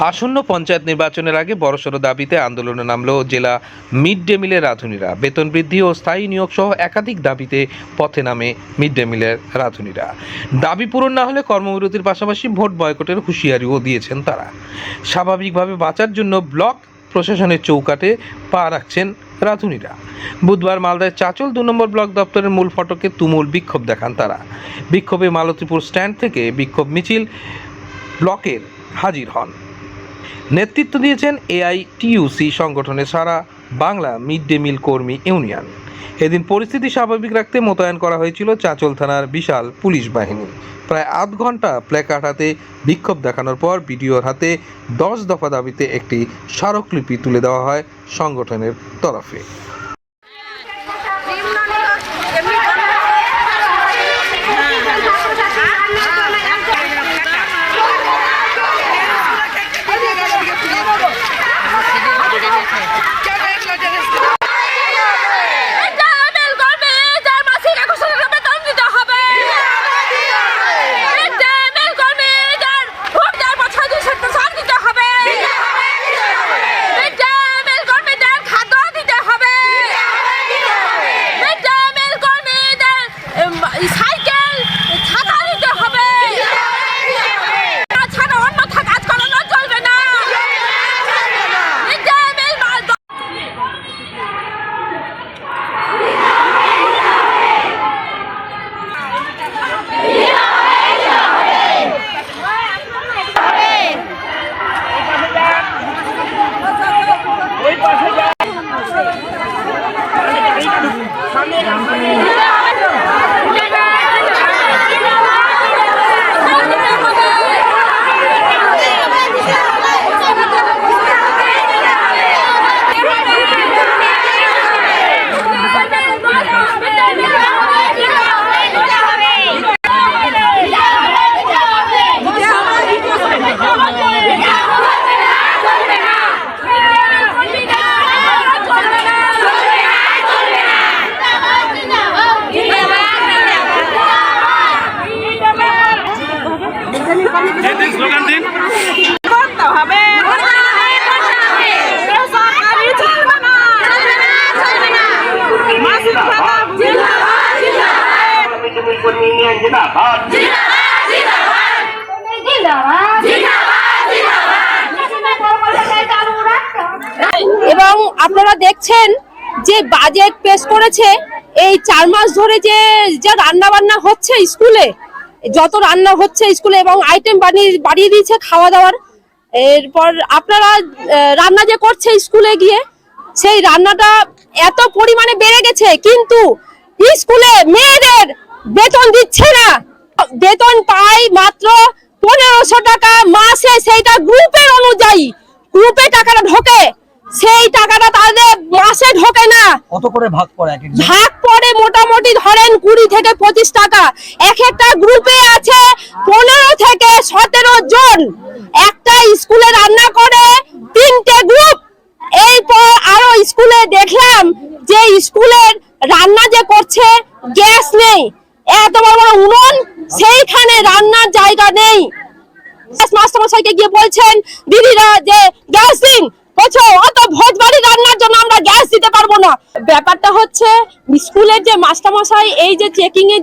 আসন্ন পঞ্চায়েত নির্বাচনের আগে বড়সড় দাবিতে আন্দোলনে নামল জেলা মিড ডে মিলের রাঁধুনিরা। বেতন বৃদ্ধি ও স্থায়ী নিয়োগ সহ একাধিক দাবিতে পথে নামে মিড ডে মিলের রাঁধুনিরা। দাবি পূরণ না হলে কর্মবিরতির পাশাপাশি ভোট বয়কটের হুঁশিয়ারিও দিয়েছেন তারা। স্বাভাবিকভাবে বাঁচার জন্য ব্লক প্রশাসনের চৌকাটে পা রাখছেন রাঁধুনিরা। বুধবার মালদায় চাচল দু নম্বর ব্লক দপ্তরের মূল ফটকে তুমুল বিক্ষোভ দেখান তারা। বিক্ষোভে মালতীপুর স্ট্যান্ড থেকে বিক্ষোভ মিছিল ব্লকের হাজির হন। নেতৃত্ব দিয়েছেন এআইটিউসি সংগঠনের সারা বাংলা মিড ডে মিল কর্মী ইউনিয়ন। এদিন পরিস্থিতি স্বাভাবিক রাখতে মোতায়েন করা হয়েছিল চাঁচল থানার বিশাল পুলিশ বাহিনী। প্রায় আধ ঘণ্টা প্ল্যাকার্ড হাতে বিক্ষোভ দেখানোর পর বিডিওর হাতে দশ দফা দাবিতে একটি স্মারকলিপি তুলে দেওয়া হয় সংগঠনের তরফে। 감사합 니. স্লোগান দিন। করতে হবে। সরকারি চলবে না এবং আপনারা দেখছেন যে বাজেট পেশ করেছে এই চার মাস ধরে যে যা রান্না বান্না হচ্ছে স্কুলে। যত রান্না হচ্ছে স্কুলে এবং আইটেম বানিয়ে, বাড়িয়ে দিয়েছে খাওয়া দাওয়ার। এরপর আপনারা রান্না যে করছে স্কুলে গিয়ে, সেই রান্নাটা এত পরিমাণে বেড়ে গেছে, কিন্তু স্কুলে মেয়েদের বেতন দিচ্ছে না। বেতন পায় মাত্র পনেরোশো টাকা মাসে, সেইটা গ্রুপের অনুযায়ী। গ্রুপে টাকাটা ঢোকে। সেই টাকাটা তাদের মাসে ঢোকে না। কত করে ভাগ করে ভাগ পড়ে মোটামুটি ধরেন কুড়ি থেকে পঁচিশ টাকা। এক একটা গ্রুপে আছে পনেরো থেকে সতেরো জন। একটা স্কুলে রান্না করে তিনটে গ্রুপ। এরপর আরও স্কুলে দেখলাম যে স্কুলের রান্না যে করছে গ্যাস নেই। এত বড় বড় উনুন সেইখানে রান্নার জায়গা নেই। মাস্টারমশাইকে গিয়ে বলছেন দিদিরা যে গ্যাস দিন। বলছো, অত ভোজ বাড়ি রান্নার জন্য আমরা গ্যাস দিতে পারব না। ব্যাপারটা হচ্ছে, স্কুলের যে মাস্টারমশাই এই যে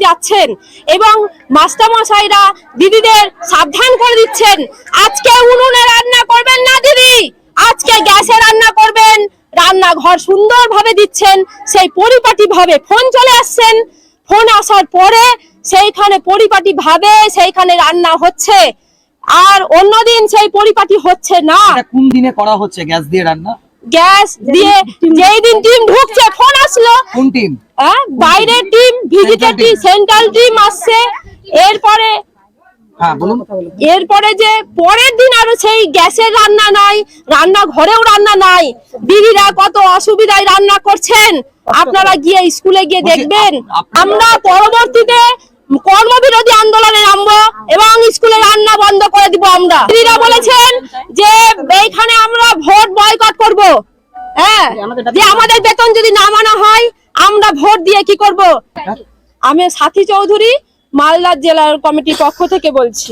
যাচ্ছেন এবং মাস্টারমশাইরা দিদিদের সাবধান করে দিচ্ছেন, আজকে উনুনে রান্না করবেন না দিদি, আজকে গ্যাসে রান্না করবেন। রান্নাঘর সুন্দরভাবে দিচ্ছেন, সেই পরিপাটি ভাবে ফোন চলে আসছেন। ফোন আসার পরে সেইখানে পরিপাটি ভাবে সেইখানে রান্না হচ্ছে। আর অন্যদিন সেই পরিপাটি হচ্ছে না। কোন দিনে করা হচ্ছে? গ্যাস দিয়ে রান্না? গ্যাস দিয়ে যেই দিন টিম ঢুকছে ফোন আসলো। কোন টিম? হ্যাঁ বাইরের team visitor team central team আসছে। এরপরে হ্যাঁ এরপরে যে পরের দিন আরও সেই গ্যাসের রান্না নাই রান্না ঘরেও রান্না নাই। দিদিরা কত অসুবিধায় রান্না করছেন? আপনারা গিয়ে স্কুলে গিয়ে দেখবেন। আমরা পরবর্তীতে কর্মবিরোধী আন্দোলনে নামবো এবং স্কুলে রান্না বন্ধ করে দিব আমরা বলেছেন যে এইখানে আমরা ভোট বয়কট করব। হ্যাঁ যে আমাদের বেতন যদি না মানা হয় আমরা ভোট দিয়ে কি করব? আমি সাথী চৌধুরী মালদা জেলার কমিটির পক্ষ থেকে বলছি।